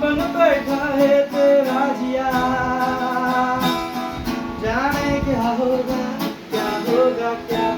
बन बैठा है तेरा जिया। जाने क्या होगा क्या होगा क्या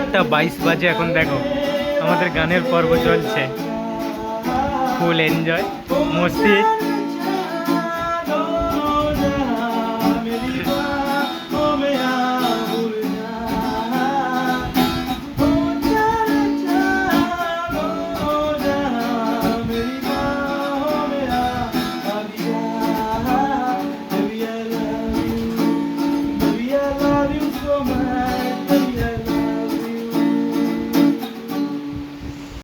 একটা বাইশ বাজে এখন দেখো। আমাদের গানের পর্ব চলছে। ফুল এনজয় মস্তি।